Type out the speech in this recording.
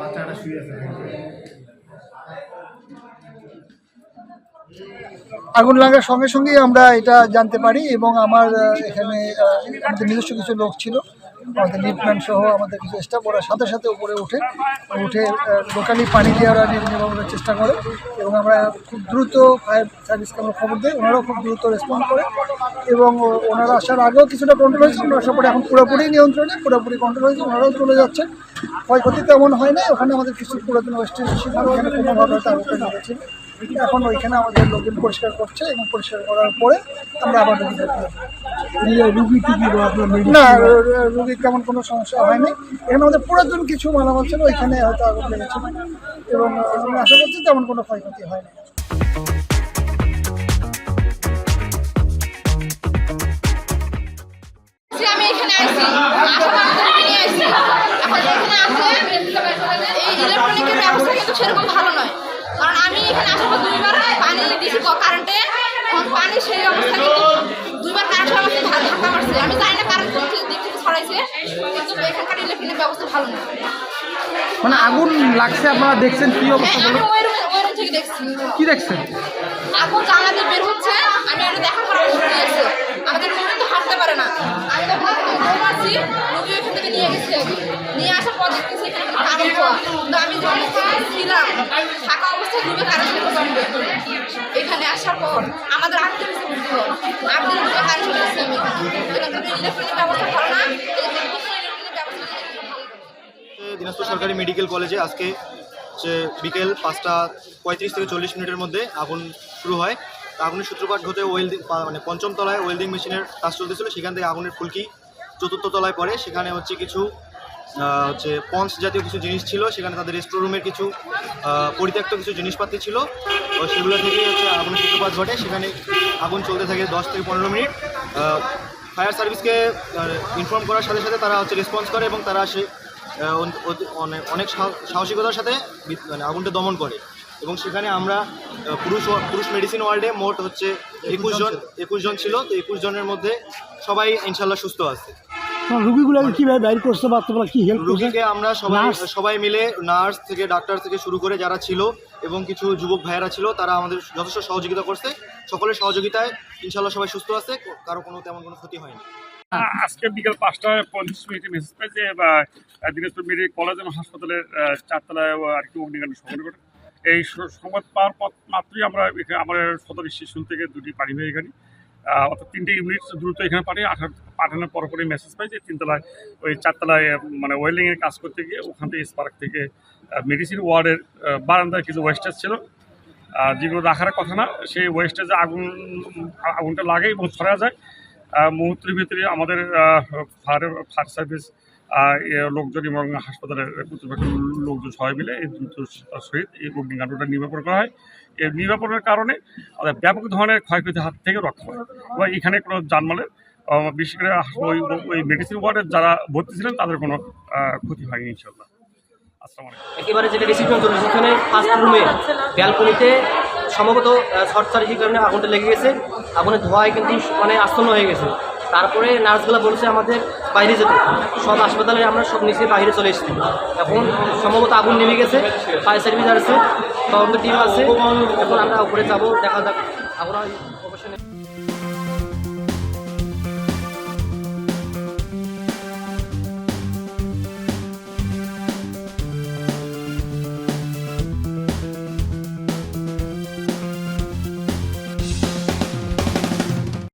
বাচ্চাটা শুয়ে আছে আগুন লাগার সঙ্গে সঙ্গেই আমরা এটা জানতে পারি এবং আমার এখানে নিজস্ব কিছু লোক ছিল। আমাদের লিফটম্যান সহ আমাদের কিছু স্টাফ ওরা সাথে সাথে উপরে উঠে উঠে লোকালি পানি দিয়ে ওরা নির্মাণের চেষ্টা করে এবং আমরা খুব দ্রুত ফায়ার সার্ভিসকে আমরা খবর দিই। ওনারাও খুব দ্রুত রেসপন্ড করে এবং ওনারা আসার আগেও কিছুটা কন্ট্রোল হয়েছে ওনারা আসার পরে এখন পুরোপুরি নিয়ন্ত্রণে, পুরোপুরি কন্ট্রোল হয়েছে, ওনারাও চলে যাচ্ছেন। ক্ষয়ক্ষতি তেমন হয় না ওখানে আমাদের কিছু পুরাতন ওয়েস্টেজ ছিল ওখানে কোনোভাবে তার লেগেছিল এখন ওইখানে আমাদের লোকজন পরিষ্কার করছে এবং পরিষ্কার করার পরে আমরা আবার না রুগীর তেমন কোনো সমস্যা হয়নি। এখানে আমাদের পুরাতন কিছু মালামাল ছিল ওইখানে হয়তো আগুন লেগেছিল এবং আমি আশা করছি তেমন কোনো ক্ষয়ক্ষতি হয়নি। আমি এখানে আইছি আসার আমাদেরকে নিয়ে আইছি এখন এখানে আসলে এই ইলেকট্রনিকের ব্যবস্থা কিন্তু সেরকম ভালো নয়। কারণ আমি এখানে আসার পর দুইবার পানি দিয়েছি কারেন্টে এখন পানি সেই অবস্থা কিন্তু দুইবার কারেন্ট আমাকে ধাক্কা মারছে আমি জানি না কারেন্ট কোন দিক থেকে ছড়াইছে কিন্তু এখানকার ইলেকট্রিকের ব্যবস্থা ভালো না। মানে আগুন লাগছে আপনারা দেখছেন কি অবস্থা? হ্যাঁ, আমি বলুন ওই রুমে ওই রুম থেকে দেখছি। কি দেখছেন? আগুন জানলা দিয়ে বের হচ্ছে আমি এটা দেখা পর উঠে গেছে আমাদের রুমে তো হাঁটতে পারে না। আমি দৌড়াচ্ছি রুগী ওইখান থেকে নিয়ে গেছে। নিয়ে আসার পর দেখতেছি এখানে আগুন আমি যখন এখানে ছিলাম থাকা অবস্থায় রুমে কারেন্ট চলে যাবে এখানে আসার পর আমাদের। দিনাজপুর সরকারি মেডিকেল কলেজে আজকে যে বিকেল পাঁচটা পঁয়ত্রিশ থেকে চল্লিশ মিনিটের মধ্যে আগুন শুরু হয়। আগুনের সূত্রপাত ঘটে ওয়েল্ডিং মানে পঞ্চম তলায় ওয়েল্ডিং মেশিনের কাজ চলতেছিল। সেখান থেকে আগুনের ফুলকি চতুর্থ তলায় পড়ে। সেখানে হচ্ছে কিছু হচ্ছে পঞ্চ জাতীয় কিছু জিনিস ছিল, সেখানে তাদের স্টোর রুমের কিছু পরিত্যক্ত কিছু জিনিসপাতি ছিল। তো সেগুলো থেকেই হচ্ছে আগুনের সূত্রপাত ঘটে। সেখানে আগুন চলতে থাকে দশ থেকে পনেরো মিনিট। ফায়ার সার্ভিসকে ইনফর্ম করার সাথে সাথে তারা হচ্ছে রেসপন্স করে এবং তারা সে অনেক সাহ- সাহসিকতার সাথে মানে আগুনটা দমন করে। এবং সেখানে আমরা পুরুষ পুরুষ মেডিসিন ওয়ার্ডে মোট হচ্ছে একুশ জন একুশ জন ছিল। তো একুশ জনের মধ্যে সবাই ইনশাল্লাহ সুস্থ আছে। রুগীগুলোকে কীভাবে বাইর করতে পারতো বা কি হেল্প করছে? রোগীকে আমরা সবাই? সবাই মিলে নার্স থেকে ডাক্তার থেকে শুরু করে যারা ছিল এবং কিছু যুবক ভাইয়েরা ছিল তারা আমাদের যথেষ্ট সহযোগিতা করছে। সকলের সহযোগিতায় ইনশাল্লাহ সবাই সুস্থ আছে কারও কোনো তেমন কোনো ক্ষতি হয়নি। আজকে বিকাল পাঁচটায় পঞ্চাশ মিনিটে মেসেজ পেয়েছে বা দিনাজপুর মেডিকেল কলেজ এবং হাসপাতালের চারতলায় আর কি অগ্নিকাণ্ড সংঘটন ঘটে। এই সংবাদ পাওয়ার পর মাত্রই আমরা আমাদের সদর স্টেশন থেকে দুটি পানি হয়ে এখানে। অর্থাৎ তিনটে ইউনিট দ্রুত এখানে পাঠিয়ে পাঠানোর পরপরই মেসেজ পাই যে তিনতলায় ওই চারতলায় মানে ওয়েল্ডিংয়ের কাজ করতে গিয়ে ওখান থেকে স্পার্ক থেকে মেডিসিন ওয়ার্ডের বারান্দায় কিছু ওয়েস্টেজ ছিল। যেগুলো রাখার কথা না, সেই ওয়েস্টেজে আগুন আগুনটা লাগে এবং ছড়া যায়। মুহূর্তের ভিতরে আমাদের ফায়ার ফায়ার সার্ভিস লোকজন এবং হাসপাতালের কর্তৃপক্ষের লোকজন সবাই মিলে এই দ্রুত সহিত এই অগ্নিকাণ্ডটা নির্বাপন করা হয়। এই নির্বাপনের কারণে ব্যাপক ধরনের ক্ষয়ক্ষতির হাত থেকে রক্ষা পায়। এবং এখানে কোনো জানমালের বিশেষ করে ওই ওই মেডিসিন ওয়ার্ডের যারা ভর্তি ছিলেন, তাদের কোনো ক্ষতি হয়নি ইনশাল্লাহ একেবারে যেটা রিসিপশন চলে সেখানে ফার্স্ট রুমে ব্যালকনিতে সম্ভবত শর্ট সার্কিটের কারণে আগুনটা লেগে গেছে। আগুনের ধোঁয়ায় কিন্তু মানে আস্তন্ন হয়ে গেছে। তারপরে নার্সগুলো বলছে আমাদের বাইরে যেতে। সব হাসপাতালে আমরা সব নিচে বাইরে চলে এসেছি। এখন সম্ভবত আগুন নেমে গেছে। ফায়ার সার্ভিস আছে, তদন্ত টিম আছে। এখন আমরা উপরে যাব, দেখা যাক। আমরা অবশ্যই